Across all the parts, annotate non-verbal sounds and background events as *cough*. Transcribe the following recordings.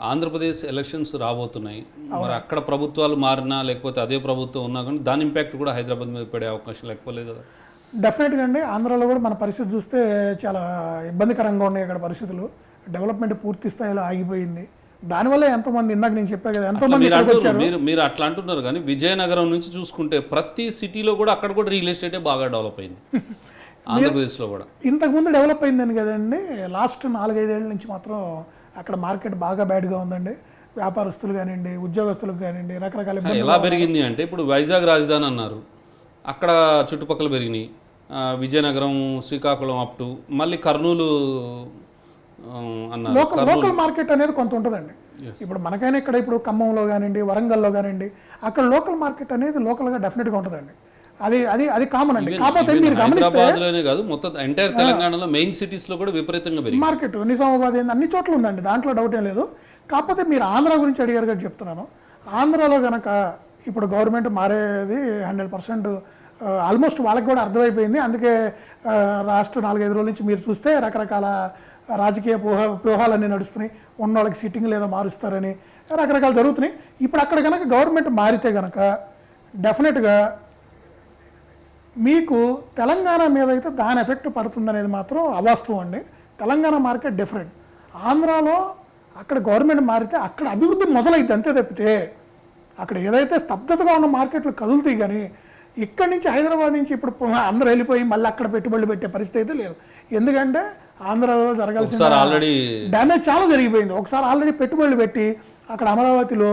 Andhra Pradesh elections రాబోతున్నాయి. మరి అక్కడ ప్రభుత్వాలు మారినా లేకపోతే అదే ప్రభుత్వం ఉన్నా కానీ దాని ఇంపాక్ట్ కూడా హైదరాబాద్ మీద పడే అవకాశం లేకపోలేదు కదా? డెఫినెట్గా అండి. ఆంధ్రాలో కూడా మన పరిస్థితి చూస్తే చాలా ఇబ్బందికరంగా ఉన్నాయి అక్కడ పరిస్థితులు. డెవలప్మెంట్ పూర్తి స్థాయిలో ఆగిపోయింది. దానివల్ల ఎంతోమంది ఇందాక నేను చెప్పా కదా ఎంతోమంది మీరు మీరు మీరు అట్లా అంటున్నారు కానీ విజయనగరం నుంచి చూసుకుంటే ప్రతి సిటీలో కూడా అక్కడ కూడా రియల్ ఎస్టేటే బాగా డెవలప్ అయింది. *laughs* ఆంధ్రప్రదేశ్లో కూడా. ఇంతకుముందు డెవలప్ అయిందని కదండి లాస్ట్ నాలుగైదేళ్ళ నుంచి మాత్రం అక్కడ మార్కెట్ బాగా బ్యాడ్గా ఉందండి. వ్యాపారస్తులు కానివ్వండి ఉద్యోగస్తులకు కానివ్వండి రకరకాల ఎలా పెరిగింది అంటే ఇప్పుడు వైజాగ్ రాజధాని అన్నారు. అక్కడ చుట్టుపక్కల పెరిగినాయి. విజయనగరం శ్రీకాకుళం అప్ టు మళ్ళీ కర్నూలు అన్నారు. లోకల్ లోకల్ మార్కెట్ అనేది కొంత ఉంటుందండి. ఇప్పుడు మనకైనా ఇక్కడ ఇప్పుడు ఖమ్మంలో కానివ్వండి వరంగల్లో కానివ్వండి అక్కడ లోకల్ మార్కెట్ అనేది లోకల్గా డెఫినెట్గా ఉంటుందండి. అది అది అది కామన్ అండి. కాకపోతే మీరు గమనిస్తే కాదు మొత్తం ఎంటైర్ తెలంగాణలో మెయిన్ సిటీస్లో కూడా విపరీతంగా పెరిగింది. మార్కెట్ నిజామాబాద్ ఏంది అన్ని చోట్ల ఉందండి. దాంట్లో డౌట్ ఏం లేదు. కాకపోతే మీరు ఆంధ్ర గురించి అడిగారు కదా చెప్తున్నాను. ఆంధ్రాలో గనక ఇప్పుడు గవర్నమెంట్ మారేది హండ్రెడ్ పర్సెంట్ ఆల్మోస్ట్ వాళ్ళకి కూడా అర్థమైపోయింది. అందుకే రాష్ట్ర నాలుగైదు రోజుల నుంచి మీరు చూస్తే రకరకాల రాజకీయ వ్యూహ వ్యూహాలన్నీ నడుస్తున్నాయి. ఉన్న వాళ్ళకి సిట్టింగ్ లేదా మారుస్తారని రకరకాలు జరుగుతున్నాయి. ఇప్పుడు అక్కడ కనుక గవర్నమెంట్ మారితే కనుక డెఫినెట్గా మీకు తెలంగాణ మీద అయితే దాని ఎఫెక్ట్ పడుతుందనేది మాత్రం అవాస్తవం అండి. Telangana market different. ఆంధ్రాలో అక్కడ గవర్నమెంట్ మారితే అక్కడ అభివృద్ధి మొదలైద్ది అంతే తప్పితే అక్కడ ఏదైతే స్తబ్దతగా ఉన్న మార్కెట్లు కదులుతాయి కానీ ఇక్కడి నుంచి హైదరాబాద్ నుంచి ఇప్పుడు అందరూ వెళ్ళిపోయి మళ్ళీ అక్కడ పెట్టుబడులు పెట్టే పరిస్థితి అయితే లేదు. ఎందుకంటే ఆంధ్రాలో జరగాల్సిన ఆల్రెడీ డ్యామేజ్ చాలా జరిగిపోయింది. ఒకసారి ఆల్రెడీ పెట్టుబడులు పెట్టి అక్కడ అమరావతిలో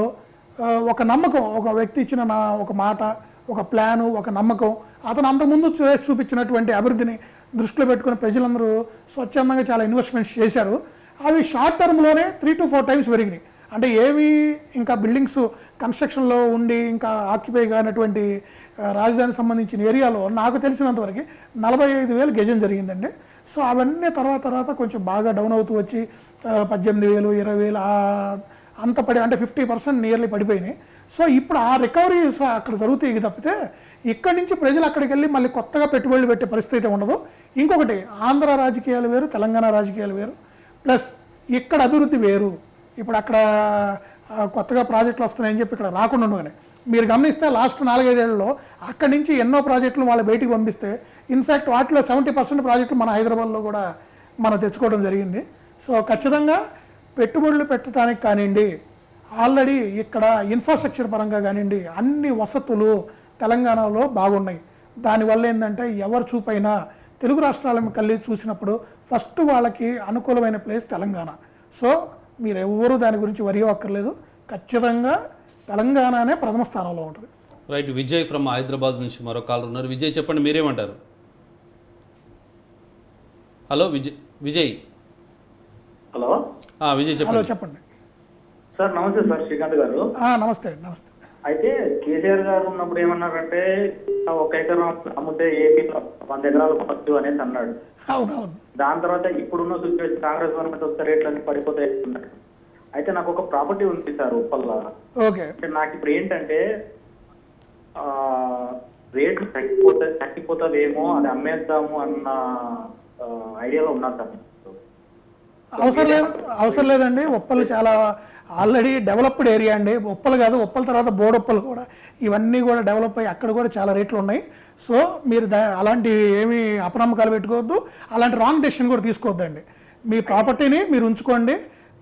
ఒక నమ్మకం ఒక వ్యక్తి ఇచ్చిన నా ఒక మాట ఒక ప్లాను ఒక నమ్మకం అతను అంతకుముందు చేసి చూపించినటువంటి అభివృద్ధిని దృష్టిలో పెట్టుకుని ప్రజలందరూ స్వచ్ఛందంగా చాలా ఇన్వెస్ట్మెంట్స్ చేశారు. అవి షార్ట్ టర్మ్లోనే త్రీ టు ఫోర్ టైమ్స్ పెరిగినాయి. అంటే ఏవి ఇంకా బిల్డింగ్స్ కన్స్ట్రక్షన్లో ఉండి ఇంకా ఆక్యుపై కానటువంటి రాజధానికి సంబంధించిన ఏరియాలో నాకు తెలిసినంతవరకు నలభై ఐదు వేలు గజం జరిగిందండి. సో అవన్నీ తర్వాత తర్వాత కొంచెం బాగా డౌన్ అవుతూ వచ్చి పద్దెనిమిది వేలు ఇరవై వేలు అంత పడి అంటే ఫిఫ్టీ పర్సెంట్ నియర్లీ పడిపోయినాయి. సో ఇప్పుడు ఆ రికవరీ అక్కడ జరుగుతాయి తప్పితే ఇక్కడి నుంచి ప్రజలు అక్కడికి వెళ్ళి మళ్ళీ కొత్తగా పెట్టుబడులు పెట్టే పరిస్థితి అయితే ఉండదు. ఇంకొకటి ఆంధ్ర రాజకీయాలు వేరు తెలంగాణ రాజకీయాలు వేరు. ప్లస్ ఇక్కడ అభివృద్ధి వేరు. ఇప్పుడు అక్కడ కొత్తగా ప్రాజెక్టులు వస్తున్నాయని చెప్పి ఇక్కడ రాకుండా ఉండగానే. మీరు గమనిస్తే లాస్ట్ నాలుగైదేళ్ళలో అక్కడి నుంచి ఎన్నో ప్రాజెక్టులు వాళ్ళు బయటికి పంపిస్తే ఇన్ఫ్యాక్ట్ వాటిలో సెవెంటీ పర్సెంట్ ప్రాజెక్టులు మన హైదరాబాద్లో కూడా మనం తెచ్చుకోవడం జరిగింది. సో ఖచ్చితంగా పెట్టుబడులు పెట్టడానికి కానివ్వండి ఆల్రెడీ ఇక్కడ ఇన్ఫ్రాస్ట్రక్చర్ పరంగా కానివ్వండి అన్ని వసతులు తెలంగాణలో బాగున్నాయి. దానివల్ల ఏంటంటే ఎవరు చూపైనా తెలుగు రాష్ట్రాలను కలిసి చూసినప్పుడు ఫస్ట్ వాళ్ళకి అనుకూలమైన ప్లేస్ తెలంగాణ. సో మీరు ఎవరు దాని గురించి వరి అక్కర్లేదు ఖచ్చితంగా తెలంగాణనే ప్రథమ స్థానంలో ఉంటుంది. రైట్ విజయ్ ఫ్రమ్ హైదరాబాద్ నుంచి మరో కాలర్ ఉన్నారు. విజయ్ చెప్పండి మీరేమంటారు? హలో విజయ్ విజయ్. హలో? ఆ, విజయ్ హలో చెప్పండి. చెప్పండి సార్ నమస్తే సార్ శ్రీకాంత్ గారు. ఆ, నమస్తే అండి నమస్తే. అయితే కేసీఆర్ గారు ఉన్నప్పుడు ఏమన్నారంటే ఒక ఎకరం అమ్మితే ఏపీలో వంద ఎకరాలు కొనొచ్చు అనేసి అన్నాడు. అవునవును. దాని తర్వాత ఇప్పుడున్న సిచ్యువేషన్ కాంగ్రెస్ గవర్నమెంట్ వస్తే రేట్లు అన్ని పడిపోతాయి అన్నాడు అయితే నాకు ఒక ప్రాపర్టీ ఉంది సార్ ఉప్పల్లా. ఓకే. అంటే నాకు ఇప్పుడు ఏంటంటే ఆ, రేట్లు తగ్గిపోతా తగ్గిపోతుందేమో అది అమ్మేద్దాము అన్న ఆ, ఐడియాలో ఉన్నా సార్. అవసరం లేదు అవసరం లేదండి. ఉప్పలు చాలా ఆల్రెడీ డెవలప్డ్ ఏరియా అండి. ఉప్పలు కాదు ఉప్పల తర్వాత బోడొప్పలు కూడా. ఇవన్నీ కూడా డెవలప్ అయ్యి అక్కడ కూడా చాలా రేట్లు ఉన్నాయి. సో మీరు దా అలాంటి ఏమి అపనమ్మకాలు పెట్టుకోవద్దు. అలాంటి రాంగ్ డెసిషన్ కూడా తీసుకోవద్దండి. మీ ప్రాపర్టీని మీరు ఉంచుకోండి.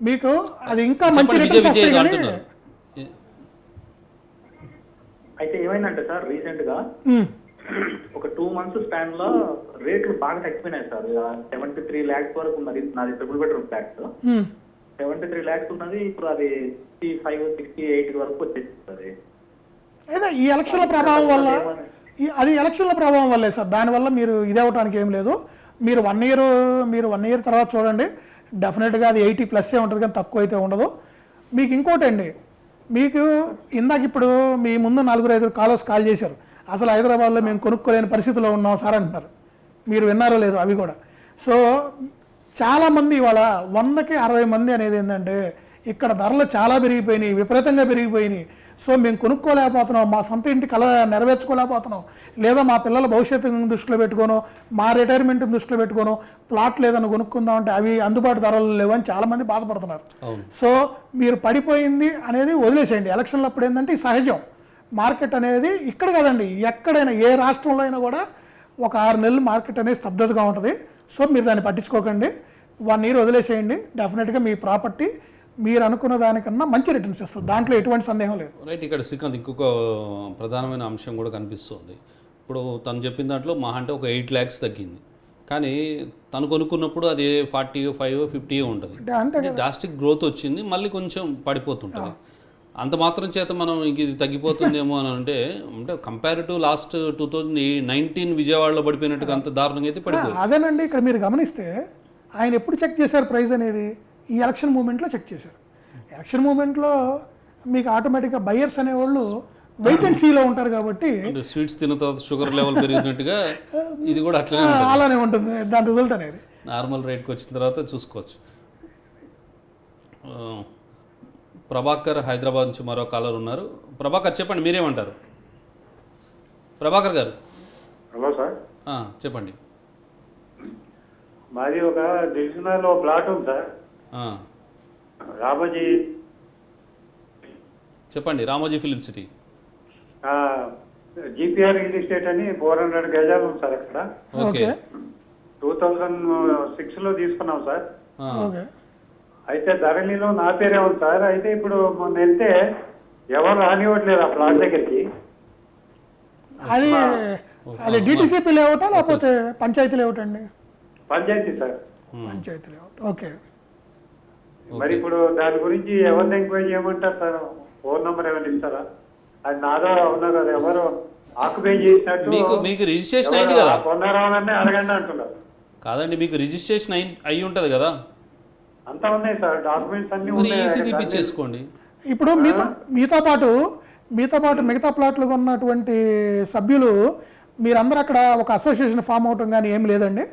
మీకు అది ఇంకా మంచి రిటర్న్స్ వస్తాయి కానీ అంటున్నారు. అయితే ఏమైందంటే సార్ రీసెంట్గా ఉమ్, ఒక టూ మంత్స్ స్పాన్లో రేట్లు బాగా తగ్గిపోయినాయి సార్. సెవెంటీ త్రీ ల్యాక్స్ వరకు ఉన్నది. నాది triple bedroom flats um. Seventy three lakhs ఉన్నది. ఇప్పుడు అది సిక్స్టీ ఫైవ్ సిక్స్టీ ఎయిట్ వరకు వచ్చేసింది సార్ అయితే ఈ ఎలక్షన్ల ప్రభావం వల్ల అది ఎలక్షన్ల ప్రభావం వల్లే సార్. దానివల్ల మీరు ఇది అవ్వడానికి ఏం లేదు. మీరు వన్ ఇయర్ మీరు వన్ ఇయర్ తర్వాత చూడండి. డెఫినెట్గా అది ఎయిటీ ప్లస్ ఉంటుంది కానీ తక్కువ అయితే ఉండదు. మీకు ఇంకోటి అండి. మీకు ఇందాక ఇప్పుడు మీ ముందు నలుగురు ఐదుగురు కాలర్స్ కాల్ చేశారు. అసలు హైదరాబాద్లో మేము కొనుక్కోలేని పరిస్థితిలో ఉన్నాం సార్ అంటున్నారు. మీరు విన్నారో లేదు అవి కూడా. సో చాలామంది ఇవాళ వందకి అరవై మంది అనేది ఏంటంటే ఇక్కడ ధరలు చాలా పెరిగిపోయినాయి విపరీతంగా పెరిగిపోయినాయి. సో మేము కొనుక్కోలేకపోతున్నాం మా సొంత ఇంటి కళ నెరవేర్చుకోలేకపోతున్నాం. లేదా మా పిల్లల భవిష్యత్తును దృష్టిలో పెట్టుకోను మా రిటైర్మెంట్ దృష్టిలో పెట్టుకోను ప్లాట్ లేదని కొనుక్కుందాం అంటే అవి అందుబాటు ధరలు లేవని చాలామంది బాధపడుతున్నారు. సో మీరు పడిపోయింది అనేది వదిలేసేయండి. ఎలక్షన్లు అప్పుడు ఏంటంటే సహజం. మార్కెట్ అనేది ఇక్కడ కదండి ఎక్కడైనా ఏ రాష్ట్రంలో అయినా కూడా ఒక ఆరు నెలలు మార్కెట్ అనేది స్తబ్దతగా ఉంటుంది. సో మీరు దాన్ని పట్టించుకోకండి. వన్ ఇయర్ వదిలేసేయండి. డెఫినెట్గా మీ ప్రాపర్టీ మీరు అనుకున్న దానికన్నా మంచి రిటర్న్స్ ఇస్తుంది. దాంట్లో ఎటువంటి సందేహం లేదు. రైట్ ఇక్కడ శ్రీకాంత్ ఇంకొక ప్రధానమైన అంశం కూడా కనిపిస్తుంది. ఇప్పుడు తను చెప్పిన దాంట్లో మా అంటే ఒక ఎయిట్ ల్యాక్స్ తగ్గింది. కానీ తను కొనుక్కున్నప్పుడు అది ఫార్టీ ఫైవ్ ఫిఫ్టీ ఉంటుంది. అంటే అంతే డ్రాస్టిక్ గ్రోత్ వచ్చింది మళ్ళీ కొంచెం పడిపోతుంటుంది. అంత మాత్రం చేత మనం ఇంక ఇది తగ్గిపోతుందేమో అని అంటే అంటే compare to last two thousand nineteen విజయవాడలో పడిపోయినట్టుగా అంత దారుణంగా అయితే పడిపోయింది అదేనండి ఇక్కడ మీరు గమనిస్తే ఆయన ఎప్పుడు చెక్ చేశారు ప్రైస్ అనేది? ఈ ఎలక్షన్ మూమెంట్లో చెక్ చేశారు. ఎలక్షన్ మూమెంట్లో మీకు ఆటోమేటిక్గా బయ్యర్స్ అనేవాళ్ళు వెయిట్ అండ్ సీలో ఉంటారు కాబట్టి స్వీట్స్ తిన్న తర్వాత షుగర్ లెవెల్ పెరిగినట్టుగా *laughs* ఇది కూడా అట్లనే అలానే ఉంటుంది దాని రిజల్ట్ అనేది. నార్మల్ రేట్కి వచ్చిన తర్వాత చూసుకోవచ్చు. ప్రభాకర్ హైదరాబాద్ నుంచి మరో కాలర్ ఉన్నారు. ప్రభాకర్ చెప్పండి మీరేమంటారు? ప్రభాకర్ గారు. Hello sir. చెప్పండి. మాది ఒక డివిజనల్లో ప్లాట్ ఉంది సార్. ఆ, రామోజీ. చెప్పండి Ramoji film city. GPR real estate అని ఫోర్ హండ్రెడ్ గజాలు ఉంది సార్ అక్కడ. ఓకే. టూ థౌజండ్ సిక్స్లో తీసుకున్నాం సార్. ఆ, ఓకే. అయితే ధరణిలో నా పేరే ఉంది సార్. అయితే ఇప్పుడు మొన్న వెళ్తే ఎవరు రానివ్వట్లేదు ఆ ప్లాట్ దగ్గరికి? అది అది డిటిసిపి లేఅవుటా లేకపోతే పంచాయతీ లేఅవుట్ అండి panchayat sir. Panchayat layout okay. మరి ఇప్పుడు దాని గురించి ఎవరిని ఎంక్వైరీ చేయమంటారు సార్? ఫోన్ నంబర్ ఏమైనా ఇస్తారా? అది నాదో అవునా కదా ఎవరు ఆక్యుపై చేసినట్టు మీకు మీకు రిజిస్ట్రేషన్ అయింది కదా? కొన్నారావనని అడగండి అంటున్నారు. కాదండి మీకు రిజిస్ట్రేషన్ అయి అయి ఉంటుంది కదా? అంతా ఉన్నాయి సార్ డాక్యుమెంట్స్ అన్ని ఉన్నాయి ఇప్పుడు మీతో మీతో పాటు మీతో పాటు మిగతా ప్లాట్లు ఉన్నటువంటి సభ్యులు మీరందరూ అక్కడ ఒక అసోసియేషన్ ఫామ్ అవటం కానీ ఏం లేదండి?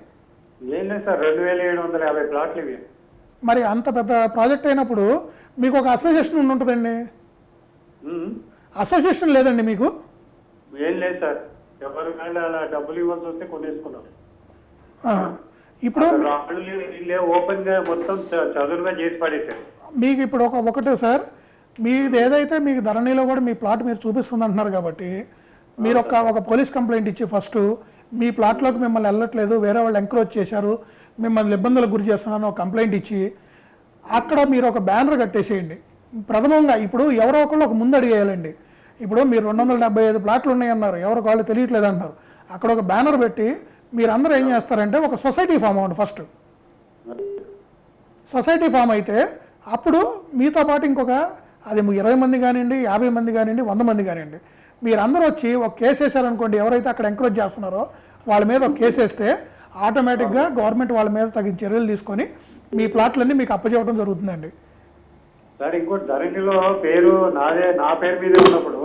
ఏం లేదు సార్ రెండు వేల ఏడు వందల యాభై ప్లాట్లు ఇవి. మరి అంత పెద్ద ప్రాజెక్ట్ అయినప్పుడు మీకు ఒక అసోసియేషన్ ఉండి ఉంటుందండి. అసోసియేషన్ లేదండి మీకు? ఏం లేదు సార్ ఎవరు అలా డబ్బులు ఇవ్వాల్సి వస్తే కొనేసుకున్నాం. ఆ, ఇప్పుడు ఓపెన్గా మొత్తం చేసి మీకు ఇప్పుడు ఒక ఒకటే సార్ మీది ఏదైతే మీకు ధరణిలో కూడా మీ ప్లాట్ మీరు చూపిస్తుంది అంటున్నారు కాబట్టి మీరు ఒక ఒక పోలీస్ కంప్లైంట్ ఇచ్చి ఫస్ట్ మీ ప్లాట్లోకి మిమ్మల్ని వెళ్ళట్లేదు వేరే వాళ్ళు ఎంక్రోచ్ చేశారు మిమ్మల్ని ఇబ్బందులకు గురి చేస్తున్నారని ఒక కంప్లైంట్ ఇచ్చి అక్కడ మీరు ఒక బ్యానర్ కట్టేసేయండి. ప్రథమంగా ఇప్పుడు ఎవరో ఒకళ్ళు ఒక ముందు అడిగేయాలండి. ఇప్పుడు మీరు రెండు వందల డెబ్బై ఐదు ప్లాట్లు ఉన్నాయన్నారు ఎవరికి వాళ్ళు తెలియట్లేదు అంటారు అక్కడ ఒక బ్యానర్ పెట్టి మీరందరూ ఏం చేస్తారంటే ఒక సొసైటీ ఫామ్ అవ్వండి ఫస్ట్. సొసైటీ ఫామ్ అయితే అప్పుడు మీతో పాటు ఇంకొక అది ఇరవై మంది కానివ్వండి యాభై మంది కానివ్వండి వంద మంది కానివ్వండి. మీరందరూ వచ్చి ఒక కేసు వేశారనుకోండి ఎవరైతే అక్కడ ఎంకరేజ్ చేస్తున్నారో వాళ్ళ మీద ఒక కేసు వేస్తే ఆటోమేటిక్గా గవర్నమెంట్ వాళ్ళ మీద తగిన చర్యలు తీసుకొని మీ ప్లాట్లన్నీ మీకు అప్పచెప్పడం జరుగుతుందండి. సార్ ఇంకోటి ధరణిలో పేరు నాదే నా పేరు మీదే ఉన్నప్పుడు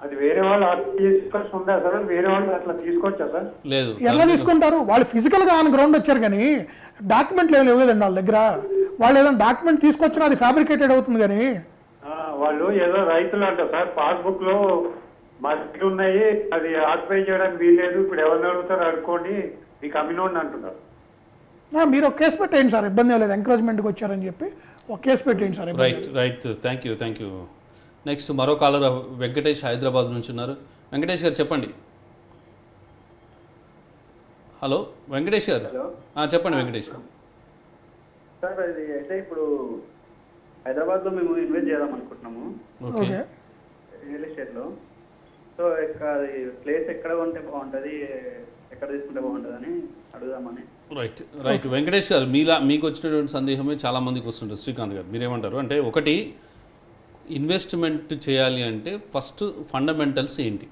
అది వేరే వాళ్ళు తీసుకొచ్చి ఉందా సార్? వేరే వాళ్ళు అట్లా తీసుకొచ్చా సార్? లేదు. ఎలా తీసుకుంటారు? వాళ్ళు ఫిజికల్గా ఆన్ గ్రౌండ్ వచ్చారు కానీ డాక్యుమెంట్లు ఏమి లేవు కదండి వాళ్ళ దగ్గర. వాళ్ళు ఏదైనా డాక్యుమెంట్ తీసుకొచ్చినా అది ఫ్యాబ్రికేటెడ్ అవుతుంది కానీ. ఆ, వాళ్ళు ఏదో రైతులు అంట సార్ పాస్బుక్లో మా సీట్లు ఉన్నాయి అది ఆక్యుపై చేయడానికి వీల్లేదు ఇప్పుడు ఎవరిని అడుగుతారో అడుక్కోండి మీకు అమ్మినోడిని అంటున్నారు. మీరు ఒక కేసు పెట్టేయండి సార్ ఇబ్బంది ఏం లేదు ఎంకరేజ్మెంట్కి వచ్చారని చెప్పి. ఒక కేసు పెట్టేయండి సార్ ఇబ్బంది right right thank you thank you next మరో కాలర్ వెంకటేష్ హైదరాబాద్ నుంచి ఉన్నారు. వెంకటేష్ గారు చెప్పండి. హలో వెంకటేష్ గారు? ఆ, చెప్పండి వెంకటేష్. సార్ అది అయితే ఇప్పుడు హైదరాబాద్లో మేము ఇన్వెస్ట్ చేద్దాం అనుకుంటున్నాము. రియల్ ఎస్టేట్లో. సో ఎక్కడ అది ప్లేస్ ఎక్కడ ఉంటే బాగుంటుంది ఎక్కడ తీసుకుంటే బాగుంటుంది అని అడుగుదామని. Right right. వెంకటేష్ గారు మీలా మీకు వచ్చినటువంటి సందేహమే చాలా మందికి వస్తుంటుంది. శ్రీకాంత్ గారు మీరేమంటారు? అంటే ఒకటి ఇన్వెస్ట్మెంట్ చేయాలి అంటే ఫస్ట్ ఫండమెంటల్స్ ఏంటి?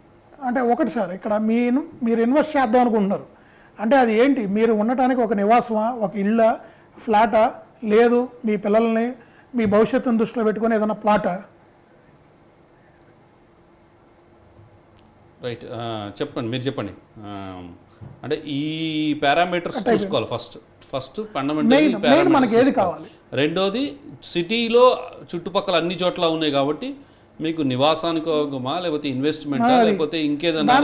అంటే ఒకటి సార్ ఇక్కడ మీరు మీరు ఇన్వెస్ట్ చేద్దాం అనుకుంటున్నారు. అంటే అది ఏంటి? మీరు ఉండటానికి ఒక నివాసమా? ఒక ఇళ్ళ ఫ్లాటా? లేదు మీ పిల్లల్ని మీ భవిష్యత్తును దృష్టిలో పెట్టుకొని ఏదైనా ప్లాటా? రైట్. చెప్పండి మీరు చెప్పండి. అంటే ఈ పారామీటర్స్ చూసుకోవాలి ఫస్ట్. ఫస్ట్ main మనకి ఏది కావాలి? రెండోది సిటీలో చుట్టుపక్కల అన్ని చోట్ల ఉన్నాయి కాబట్టి మీకు నివాసానికోగమా లేకపోతే ఇన్వెస్ట్మెంట్ లేకపోతే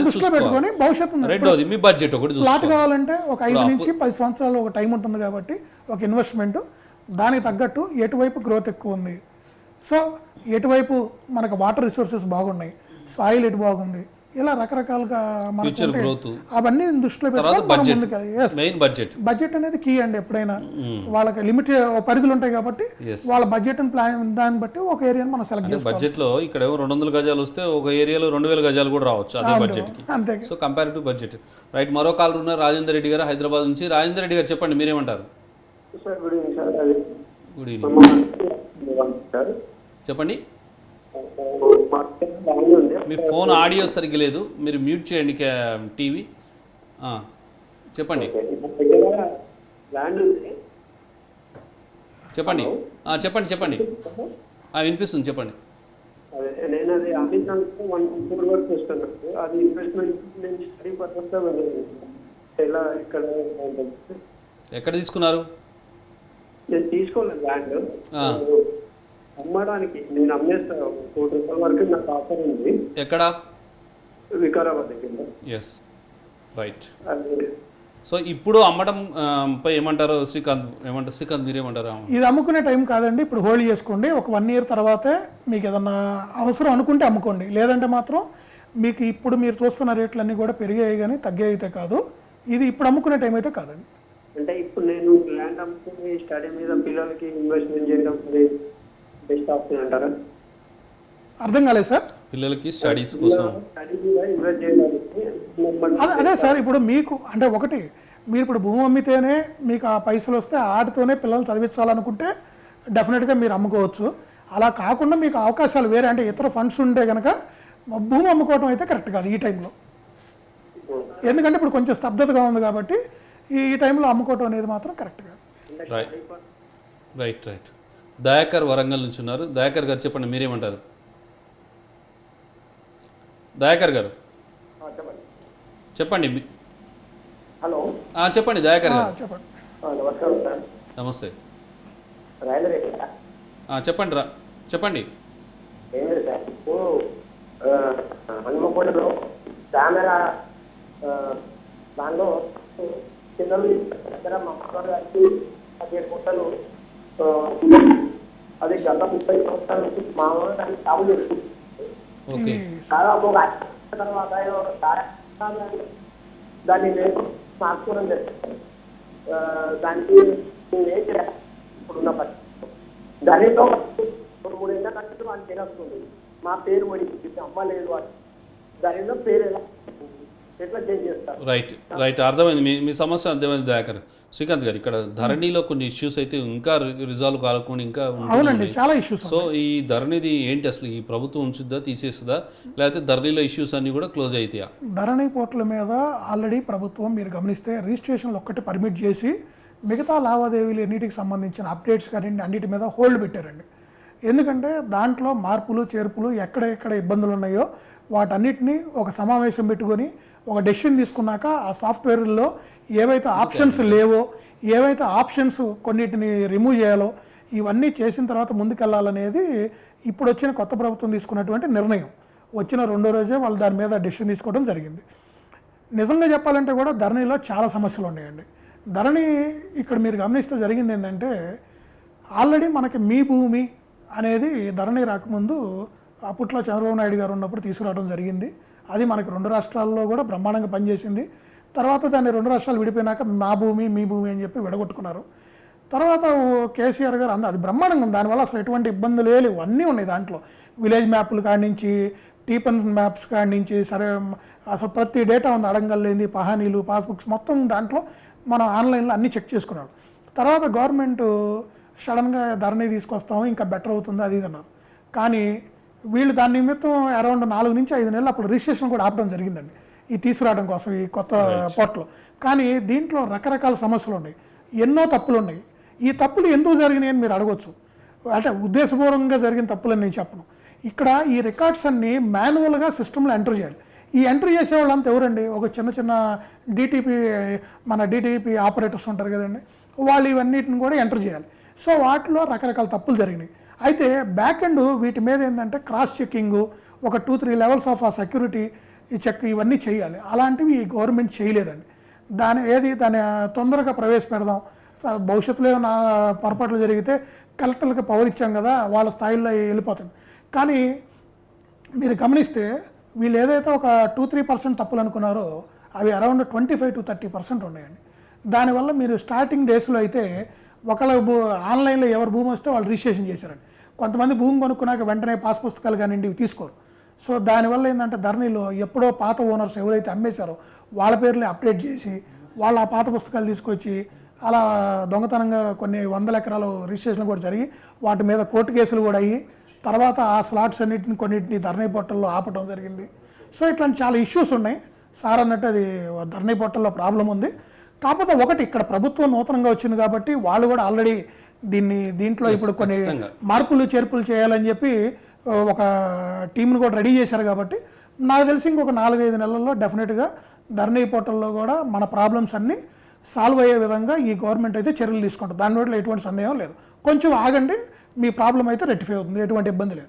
దృష్టిలో చూసుకోవాలి. భవిష్యత్తు రెండోది మీ బడ్జెట్ ఒకటి ప్లాట్ కావాలంటే ఒక ఐదు నుంచి పది సంవత్సరాలు ఒక టైం ఉంటుంది కాబట్టి ఒక ఇన్వెస్ట్మెంట్ దానికి తగ్గట్టు ఎటువైపు గ్రోత్ ఎక్కువ ఉంది. సో ఎటువైపు మనకు వాటర్ రిసోర్సెస్ బాగున్నాయి సాయిల్ ఎటు బాగుంది ఇలా రకరకాలుగా ఫ్యూచర్. గ్రోత్ అవన్నీ దృష్టిలో మనం బడ్జెట్ ముందుకు ఎస్ మెయిన్ బడ్జెట్ బడ్జెట్ అనేది కీ అండి ఎప్పుడైనా. వాళ్ళకి లిమిట్ పరిధులు ఉంటాయి కాబట్టి. వాళ్ళ బడ్జెట్ ప్లాన్ దాన్ని బట్టి ఒక ఏరియాని మనం సెలెక్ట్ చేసుకోవాలి. బడ్జెట్లో ఇక్కడ ఏమో రెండు వందల గజాలు వస్తే ఒక ఏరియాలో రెండు వేల గజాలు కూడా రావచ్చు అదే బడ్జెట్కి. అంతే. సో కంపారిటివ్ బడ్జెట్ రైట్ మరో కాల్ ఉన్నారు రాజేందర్ రెడ్డి గారు హైదరాబాద్ నుంచి. రాజేందర్ రెడ్డి గారు చెప్పండి మీరేమంటారు? సార్ గుడ్ ఈవినింగ్ సార్ అది గుడ్ ఈవినింగ్ సార్ చెప్పండి. మీ ఫోన్ ఆడియో సరిగ్గా లేదు. మీరు మ్యూట్ చేయండి టీవీ. చెప్పండి. చెప్పండి. చెప్పండి చెప్పండి. ఆ, వినిపిస్తుంది చెప్పండి. నేను అది వన్ వరకు అది ఇన్వెస్ట్మెంట్ నేను స్టడీ పర్పస్ ఎలా ఇక్కడ? ఎక్కడ తీసుకున్నారు? నేను తీసుకోలేదు ల్యాండ్. అమ్మడానికి నేను అమ్మేస్తాను కోటి రూపాయల వరకు నాకు ఆఫర్ ఉంది. ఎక్కడ? వికారాబాద్ దగ్గర ఎస్ రైట్ సో ఇప్పుడు అమ్మడం పై ఏమంటారు శ్రీకాంత్ ఏమంటారు శ్రీకాంత్ మీరేమంటారు? ఇది అమ్ముకునే టైం కాదండి. ఇప్పుడు హోల్డ్ చేసుకోండి. ఒక వన్ ఇయర్ తర్వాతే మీకు ఏదన్నా అవసరం అనుకుంటే అమ్ముకోండి. లేదంటే మాత్రం మీకు ఇప్పుడు మీరు చూస్తున్న రేట్లన్నీ కూడా పెరిగాయి కానీ తగ్గాయి అయితే కాదు. ఇది ఇప్పుడు అమ్ముకునే టైం అయితే కాదండి. అంటే ఇప్పుడు నేను ల్యాండ్ అమ్ముకుని స్టడీ మీద పిల్లలకి ఇన్వెస్ట్మెంట్ చేయడం బెస్ట్ ఆప్షన్ అంటారా? అర్థం కాలేదు సార్. పిల్లలకి స్టడీస్ కోసం. అదే సార్ ఇప్పుడు మీకు అంటే ఒకటి మీరు ఇప్పుడు భూమి అమ్మితేనే మీకు ఆ పైసలు వస్తే ఆటితోనే పిల్లల్ని చదివించాలనుకుంటే డెఫినెట్గా మీరు అమ్ముకోవచ్చు. అలా కాకుండా మీకు అవకాశాలు వేరే అంటే ఇతర ఫండ్స్ ఉంటే కనుక భూమి అమ్ముకోవటం అయితే కరెక్ట్ కాదు ఈ టైంలో ఎందుకంటే ఇప్పుడు కొంచెం స్తబ్దతగా ఉంది కాబట్టి ఈ ఈ టైంలో అమ్ముకోవటం అనేది మాత్రం కరెక్ట్ కాదు. Right right right Dayakar Warangal నుంచి ఉన్నారు. దయాకర్ గారు చెప్పండి మీరేమంటారు? దయాకర్ గారు? చెప్పండి. చెప్పండి. మీ- హలో చెప్పండి దయాకర్ గారు. నమస్కారం నమస్తే. చెప్పండి రా చెప్పండి. హనుమకొండలో కెమెరా ఆ, దానిలో దగ్గర మా గారికి పదిహేడు గుంటలు అది గత ముప్పై సంవత్సరాల నుంచి మా అమ్మ దానికి సాగు చేస్తుంది ఓకే. దాదాపు ఒక తర్వాత దాన్ని నేను మార్చుకోవడం జరిగింది. దానికి నేను చేయాలి? ఇప్పుడున్న పరిస్థితి. దానితో రెండు మూడు ఏళ్ళ కట్టి వాడికి తినొస్తుంది మా పేరు పడి అమ్మ లేదు అని. దానిలో పేరు ఎలా? ఎట్లా చేంజ్ చేస్తారు? Right right. అర్థమైంది. మీ మీ సమస్య అర్థమైంది దయాకర్. శ్రీకాంత్ గారు ఇక్కడ ధరణిలో కొన్ని ఇష్యూస్ అయితే ఇంకా రిజాల్వ్ కాకుండా ఇంకా అవునండి. చాలా ఇష్యూస్ సో ఈ ధరణిది ఏంటి అసలు? ఈ ప్రభుత్వం ఉంచుద్దా తీసేస్తుందా? లేకపోతే ధరణిలో ఇష్యూస్ అన్ని కూడా క్లోజ్ అవుతాయా ధరణి పోర్టుల మీద ఆల్రెడీ ప్రభుత్వం మీరు గమనిస్తే రిజిస్ట్రేషన్లు ఒక్కటి పర్మిట్ చేసి మిగతా లావాదేవీలు ఎన్నిటికి సంబంధించిన అప్డేట్స్ కానీ అన్నిటి మీద హోల్డ్ పెట్టారండి. ఎందుకంటే దాంట్లో మార్పులు చేర్పులు ఎక్కడ ఎక్కడ ఇబ్బందులు ఉన్నాయో వాటన్నిటిని ఒక సమావేశం పెట్టుకొని ఒక డెసిషన్ తీసుకున్నాక ఆ సాఫ్ట్వేర్లో ఏవైతే ఆప్షన్స్ లేవో ఏవైతే ఆప్షన్స్ కొన్నిటిని రిమూవ్ చేయాలో ఇవన్నీ చేసిన తర్వాత ముందుకెళ్ళాలనేది ఇప్పుడు వచ్చిన కొత్త ప్రభుత్వం తీసుకున్నటువంటి నిర్ణయం. వచ్చిన రెండో రోజే వాళ్ళు దాని మీద డెసిషన్ తీసుకోవడం జరిగింది. నిజంగా చెప్పాలంటే కూడా ధరణిలో చాలా సమస్యలు ఉన్నాయండి. ధరణి ఇక్కడ మీరు గమనిస్తే జరిగింది ఏంటంటే ఆల్రెడీ మనకి మీ భూమి అనేది ధరణి రాకముందు అప్పట్లో చంద్రబాబు నాయుడు గారు ఉన్నప్పుడు తీసుకురావడం జరిగింది. అది మనకి రెండు రాష్ట్రాల్లో కూడా బ్రహ్మాండంగా పనిచేసింది. తర్వాత దాన్ని రెండు రాష్ట్రాలు విడిపోయినాక మా భూమి మీ భూమి అని చెప్పి విడగొట్టుకున్నారు. తర్వాత ఓ కేసీఆర్ గారు అంద అది బ్రహ్మాండంగా ఉంది. దానివల్ల అసలు ఎటువంటి ఇబ్బందులు లేవు అన్నీ ఉన్నాయి దాంట్లో. విలేజ్ మ్యాప్లు కాడి నుంచి టీపన్ మ్యాప్స్ కాడి నుంచి సరే అసలు ప్రతి డేటా ఉంది. అడంగల్లేంది పహానీలు పాస్బుక్స్ మొత్తం దాంట్లో మనం ఆన్లైన్లో అన్నీ చెక్ చేసుకున్నాడు తర్వాత గవర్నమెంట్ సడన్గా ధరణి తీసుకొస్తాము ఇంకా బెటర్ అవుతుంది అది ఇది అన్నారు. కానీ వీళ్ళు దాని నిమిత్తం అరౌండ్ నాలుగు నుంచి ఐదు నెలలు అప్పుడు రిజిస్ట్రేషన్ కూడా ఆపడం జరిగిందండి. ఈ తీసుకురావడం కోసం ఈ కొత్త పోర్టల్. కానీ దీంట్లో రకరకాల సమస్యలు ఉన్నాయి. ఎన్నో తప్పులు ఉన్నాయి. ఈ తప్పులు ఎందుకు జరిగినాయి అని మీరు అడగొచ్చు. అంటే ఉద్దేశపూర్వకంగా జరిగిన తప్పులని నేను చెప్పను. ఇక్కడ ఈ రికార్డ్స్ అన్ని మాన్యువల్గా సిస్టంలో ఎంటర్ చేయాలి. ఈ ఎంటర్ చేసే వాళ్ళంతా ఎవరండి? ఒక చిన్న చిన్న డిటిపి మన డిటిపి ఆపరేటర్స్ ఉంటారు కదండి. వాళ్ళు ఇవన్నిటిని కూడా ఎంటర్ చేయాలి. సో వాటిలో రకరకాల తప్పులు జరిగినాయి. అయితే బ్యాక్ ఎండ్ వీటి మీద ఏంటంటే క్రాస్ చెక్కింగ్ ఒక two three levels of uh security ఈ చెక్ ఇవన్నీ చేయాలి. అలాంటివి ఈ గవర్నమెంట్ చేయలేదండి. దాని ఏది దాన్ని తొందరగా ప్రవేశపెడదాం భవిష్యత్తులో ఏమైనా పొరపాట్లు జరిగితే కలెక్టర్లకు పవర్ ఇచ్చాం కదా వాళ్ళ స్థాయిలో వెళ్ళిపోతుంది కానీ మీరు గమనిస్తే వీళ్ళు ఏదైతే ఒక టూ త్రీ పర్సెంట్ తప్పులు అనుకున్నారో అవి around twenty five to thirty percent ఉన్నాయండి. దానివల్ల మీరు స్టార్టింగ్ డేస్లో అయితే ఒకళ్ళ భూ ఆన్లైన్లో ఎవరు భూమి వస్తే వాళ్ళు రిజిస్ట్రేషన్ చేశారండి. కొంతమంది భూమి కొనుక్కున్నాక వెంటనే పాస్ పుస్తకాలు కానివ్వండి ఇవి తీసుకోరు. సో దానివల్ల ఏంటంటే ధరణిలో ఎప్పుడో పాత ఓనర్స్ ఎవరైతే అమ్మేశారో వాళ్ళ పేర్లే అప్డేట్ చేసి వాళ్ళ ఆ పాత పుస్తకాలు తీసుకొచ్చి అలా దొంగతనంగా కొన్ని వందల ఎకరాలు రిజిస్ట్రేషన్ కూడా జరిగి వాటి మీద కోర్టు కేసులు కూడా అయ్యి తర్వాత ఆ స్లాట్స్ అన్నిటిని కొన్నిటిని ధరణి పొట్టల్లో ఆపటం జరిగింది. సో ఇట్లాంటి చాలా ఇష్యూస్ ఉన్నాయి. సార్ అన్నట్టు అది ధరణి పొట్టల్లో ప్రాబ్లం ఉంది. కాకపోతే ఒకటి ఇక్కడ ప్రభుత్వం నూతనంగా వచ్చింది కాబట్టి వాళ్ళు కూడా ఆల్రెడీ దీన్ని దీంట్లో ఇప్పుడు కొన్ని. మార్పులు చేర్పులు చేయాలని చెప్పి ఒక టీంను కూడా రెడీ చేశారు కాబట్టి నాకు తెలిసి ఇంకొక నాలుగైదు నెలల్లో డెఫినెట్గా ధరణి పోర్టల్లో కూడా మన ప్రాబ్లమ్స్ అన్నీ సాల్వ్ అయ్యే విధంగా ఈ గవర్నమెంట్ అయితే చర్యలు తీసుకుంటుంది. దాని వల్ల ఎటువంటి సందేహం లేదు. కొంచెం ఆగండి మీ ప్రాబ్లం అయితే రెట్టిఫై అవుతుంది. ఎటువంటి ఇబ్బంది లేదు.